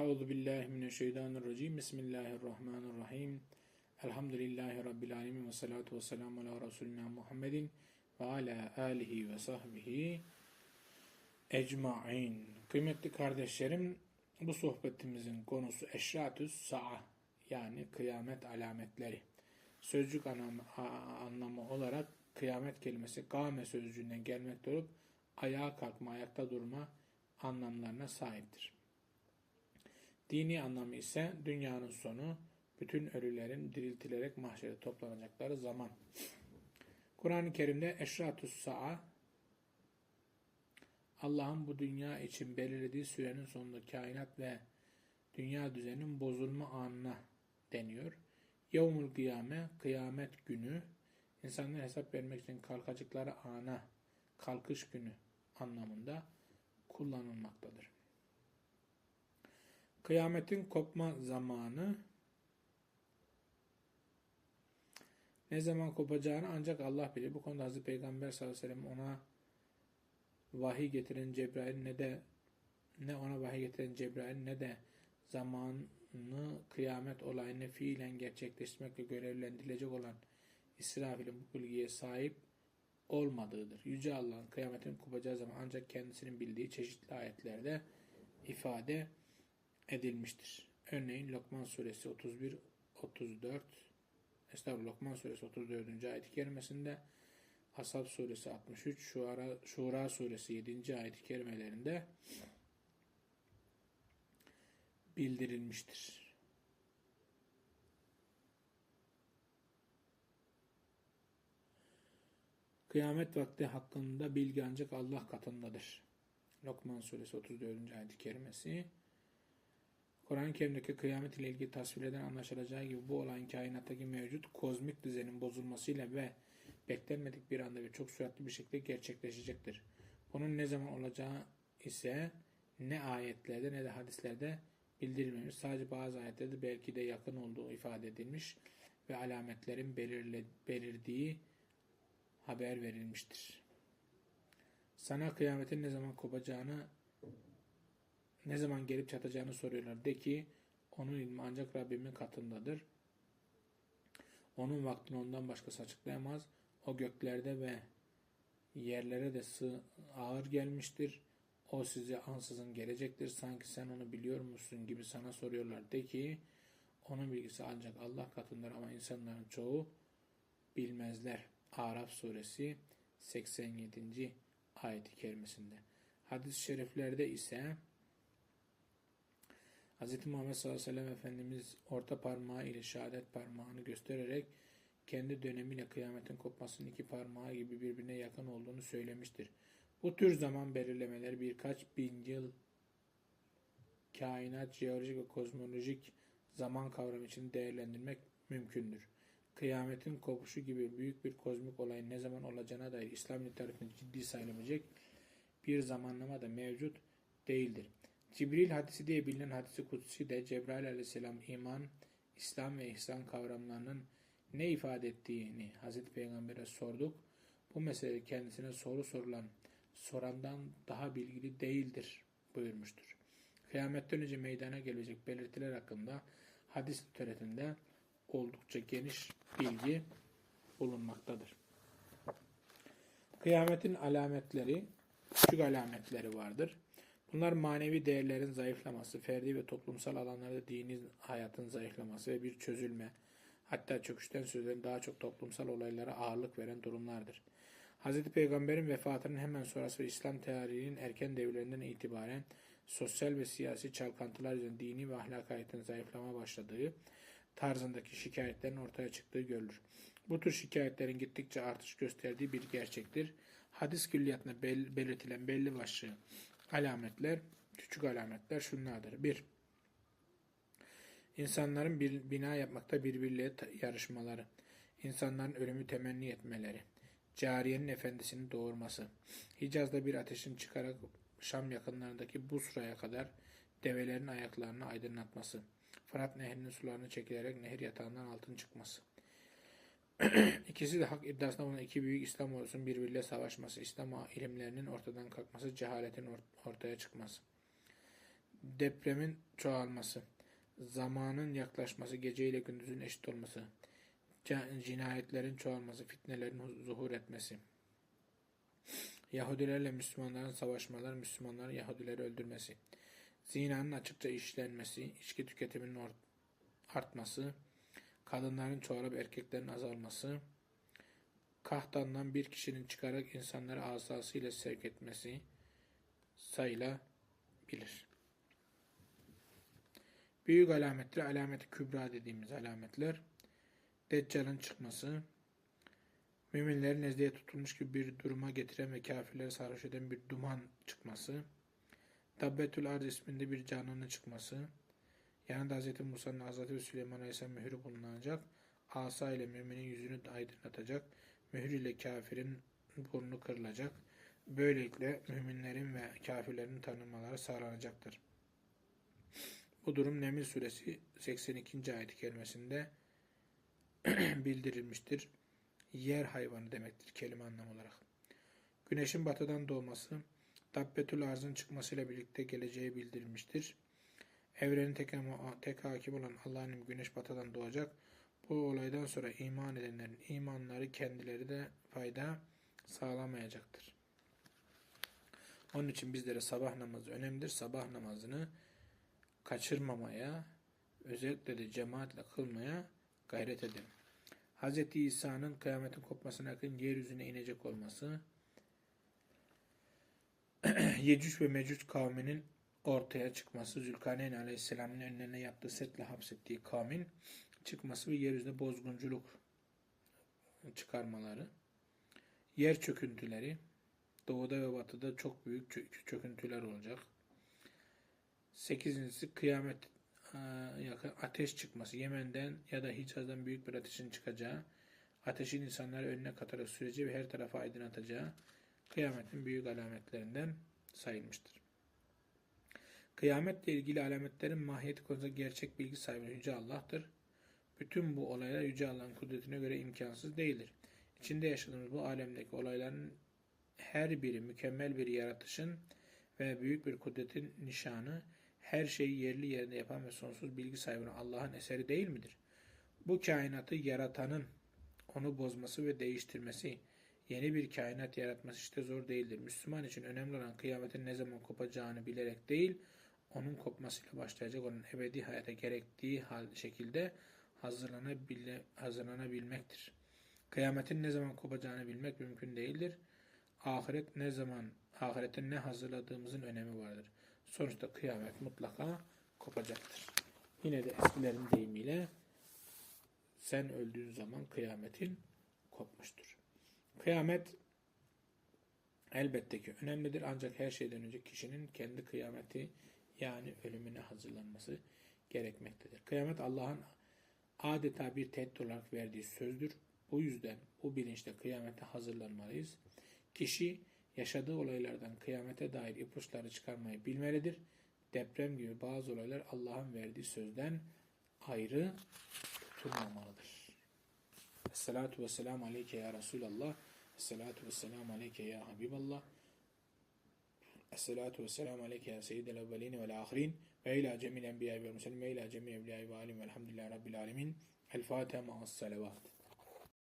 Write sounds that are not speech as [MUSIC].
Euzu billahi mineşşeytanirracim. Bismillahirrahmanirrahim. Elhamdülillahi rabbil alamin ve salatu vesselamü ala resulina Muhammedin ve ala alihi ve sahbihi ecmaîn. Kıymetli kardeşlerim, bu sohbetimizin konusu eşratüs sa'a yani kıyamet alametleri. Sözcük anlamı, anlamı olarak kıyamet kelimesi kâme sözcüğünden gelmekte olup ayağa kalkma, ayakta durma anlamlarına sahiptir. Dini anlamı ise dünyanın sonu, bütün ölülerin diriltilerek mahşere toplanacakları zaman. Kur'an-ı Kerim'de eşratü's sa'a Allah'ın bu dünya için belirlediği sürenin sonunda kainat ve dünya düzeninin bozulma anına deniyor. Yevmul kıyame, kıyamet günü, insanlar hesap vermek için kalkacakları ana, kalkış günü anlamında kullanılmaktadır. Kıyametin kopma zamanı ne zaman kopacağını ancak Allah bilir. Bu konuda Hazreti Peygamber sallallahu aleyhi ve sellem ona vahiy getiren Cebrail ne de ne ona vahiy getiren Cebrail ne de zamanı kıyamet olayını fiilen gerçekleştirmekle görevlendirilecek olan İsrafil'in bu bilgiye sahip olmadığıdır. Yüce Allah'ın kıyametin kopacağı zaman ancak kendisinin bildiği çeşitli ayetlerde ifade edilmiştir. Örneğin Lokman suresi 31 34 Estağfurullah Lokman suresi 34. ayet-i kerimesinde Ashab suresi 63 Şura, Şura suresi 7. ayet-i kerimelerinde bildirilmiştir. Kıyamet vakti hakkında bilgi ancak Allah katındadır. Lokman suresi 34. ayet-i kerimesi Kur'an-ı Kerim'deki kıyamet ile ilgili tasvirlerden anlaşılacağı gibi bu olayın kainattaki mevcut kozmik düzenin bozulmasıyla ve beklenmedik bir anda ve çok süratli bir şekilde gerçekleşecektir. Bunun ne zaman olacağı ise ne ayetlerde ne de hadislerde bildirilmemiş. Sadece bazı ayetlerde belki de yakın olduğu ifade edilmiş ve alametlerin belirle, belirdiği haber verilmiştir. Sana kıyametin ne zaman kopacağını ne zaman gelip çatacağını soruyorlar. De ki onun ilmi ancak Rabbimin katındadır. Onun vaktini ondan başkası açıklayamaz. O göklerde ve yerlere de sığ, ağır gelmiştir. O size ansızın gelecektir. Sanki sen onu biliyor musun gibi sana soruyorlar. De ki onun bilgisi ancak Allah katındadır ama insanların çoğu bilmezler. Araf suresi 87. ayet-i kerimesinde. Hadis-i şeriflerde ise Hz. Muhammed sallallahu aleyhi ve sellem Efendimiz orta parmağı ile şehadet parmağını göstererek kendi dönemiyle kıyametin kopmasının iki parmağı gibi birbirine yakın olduğunu söylemiştir. Bu tür zaman belirlemeleri birkaç bin yıl kainat, jeolojik ve kozmolojik zaman kavramı için değerlendirmek mümkündür. Kıyametin kopuşu gibi büyük bir kozmik olayın ne zaman olacağına dair İslam literatüründe ciddi sayılabilecek bir zamanlama da mevcut değildir. Cibril hadisi diye bilinen hadisi kutsi de Cebrail aleyhisselam iman, İslam ve ihsan kavramlarının ne ifade ettiğini Hazreti Peygamber'e sorduk. Bu mesele kendisine soru sorulan sorandan daha bilgili değildir buyurmuştur. Kıyametten önce meydana gelecek belirtiler hakkında hadis literatüründe oldukça geniş bilgi bulunmaktadır. Kıyametin alametleri, küçük alametleri vardır. Bunlar manevi değerlerin zayıflaması, ferdi ve toplumsal alanlarda dini hayatın zayıflaması ve bir çözülme, hatta çöküşten söz eden daha çok toplumsal olaylara ağırlık veren durumlardır. Hz. Peygamber'in vefatının hemen sonrası ve İslam tarihinin erken devirlerinden itibaren sosyal ve siyasi çalkantılar yüzünden dini ve ahlak hayatın zayıflama başladığı tarzındaki şikayetlerin ortaya çıktığı görülür. Bu tür şikayetlerin gittikçe artış gösterdiği bir gerçektir. Hadis külliyatına bel belirtilen belli başlı alametler, küçük alametler şunlardır. 1. İnsanların bir bina yapmakta birbirleriyle yarışmaları. İnsanların ölümü temenni etmeleri. Cariyenin efendisini doğurması. Hicaz'da bir ateşin çıkarak Şam yakınlarındaki Busra'ya kadar develerin ayaklarını aydınlatması. Fırat nehrinin sularını çekilerek nehir yatağından altın çıkması. [CLEARS THROAT] İkisi de hak iddiasında bulunan iki büyük İslam ordusunun birbiriyle savaşması, İslam ilimlerinin ortadan kalkması, cehaletin ortaya çıkması. depremin çoğalması, zamanın yaklaşması, gece ile gündüzün eşit olması, cinayetlerin çoğalması, fitnelerin hu- zuhur etmesi, Yahudilerle Müslümanların savaşmaları, Müslümanların Yahudileri öldürmesi, zinanın açıkça işlenmesi, içki tüketiminin artması, kadınların çoğalıp erkeklerin azalması, kahtandan bir kişinin çıkarak insanları asasıyla sevk etmesi sayılabilir. Büyük alametler, alameti kübra dediğimiz alametler, Deccal'ın çıkması, müminlerin nezdeye tutulmuş gibi bir duruma getiren ve kafirleri sarhoş eden bir duman çıkması, Dabbetül Arz isminde bir canlının çıkması, yanında Hz. Musa'nın Hz. Süleyman Aleyhisselam mührü bulunacak, asa ile müminin yüzünü aydınlatacak, mühür ile kafirin burnu kırılacak, böylelikle müminlerin ve kafirlerin tanınmaları sağlanacaktır. Bu durum Neml suresi 82. ayet-i kerimesinde [CLEARS THROAT] bildirilmiştir. Yer hayvanı demektir kelime anlamı olarak. Güneşin batıdan doğması, Dabbetül Arz'ın çıkmasıyla birlikte geleceği bildirilmiştir. Evrenin tek, tek hakim olan Allah'ın güneş batıdan doğacak. Bu olaydan sonra iman edenlerin imanları kendileri de fayda sağlamayacaktır. Onun için bizlere sabah namazı önemlidir. Sabah namazını kaçırmamaya, özellikle de cemaatle kılmaya gayret edelim. Hz. İsa'nın kıyametin kopmasına yakın yeryüzüne inecek olması, [CLEARS THROAT] Yecüc ve Mecüc kavminin ortaya çıkması, Zülkarneyn Aleyhisselam'ın önlerine yaptığı setle hapsettiği kavmin çıkması ve yeryüzünde bozgunculuk çıkarmaları, yer çöküntüleri, doğuda ve batıda çok büyük çö- çöküntüler olacak. Sekizincisi kıyamet e, yakın ateş çıkması. Yemen'den ya da Hicaz'dan büyük bir ateşin çıkacağı, ateşin insanları önüne katarak süreceği ve her tarafa aydınlatacağı kıyametin büyük alametlerinden sayılmıştır. Kıyametle ilgili alametlerin mahiyeti konusunda gerçek bilgi sahibi Yüce Allah'tır. Bütün bu olaylar Yüce Allah'ın kudretine göre imkansız değildir. İçinde yaşadığımız bu alemdeki olayların her biri mükemmel bir yaratışın ve büyük bir kudretin nişanı, her şeyi yerli yerinde yapan ve sonsuz bilgi sahibi Allah'ın eseri değil midir? Bu kainatı yaratanın onu bozması ve değiştirmesi, yeni bir kainat yaratması işte zor değildir. Müslüman için önemli olan kıyametin ne zaman kopacağını bilerek değil, onun kopmasıyla başlayacak olan ebedi hayata gerektiği hal şekilde hazırlanabile, hazırlanabilmektir. Kıyametin ne zaman kopacağını bilmek mümkün değildir. Ahiret ne zaman, ahirete ne hazırladığımızın önemi vardır. Sonuçta kıyamet mutlaka kopacaktır. Yine de eskilerin deyimiyle sen öldüğün zaman kıyametin kopmuştur. Kıyamet elbette ki önemlidir ancak her şeyden önce kişinin kendi kıyameti yani ölümüne hazırlanması gerekmektedir. Kıyamet Allah'ın adeta bir tehdit olarak verdiği sözdür. Bu yüzden bu bilinçle kıyamete hazırlanmalıyız. Kişi yaşadığı olaylardan kıyamete dair ipuçları çıkarmayı bilmelidir. Deprem gibi bazı olaylar Allah'ın verdiği sözden ayrı tutulmamalıdır. Esselatu ve selamu aleyke ya Resulallah. Esselatu ve selamu aleyke ya Habiballah. الصلاة والسلام عليك يا سيد الأولين والآخرين وإلى جميع الأنبياء والمسلمين وإلى جميع الأولياء والعالمين والحمد لله رب العالمين. الفاتحة مع الصلوات.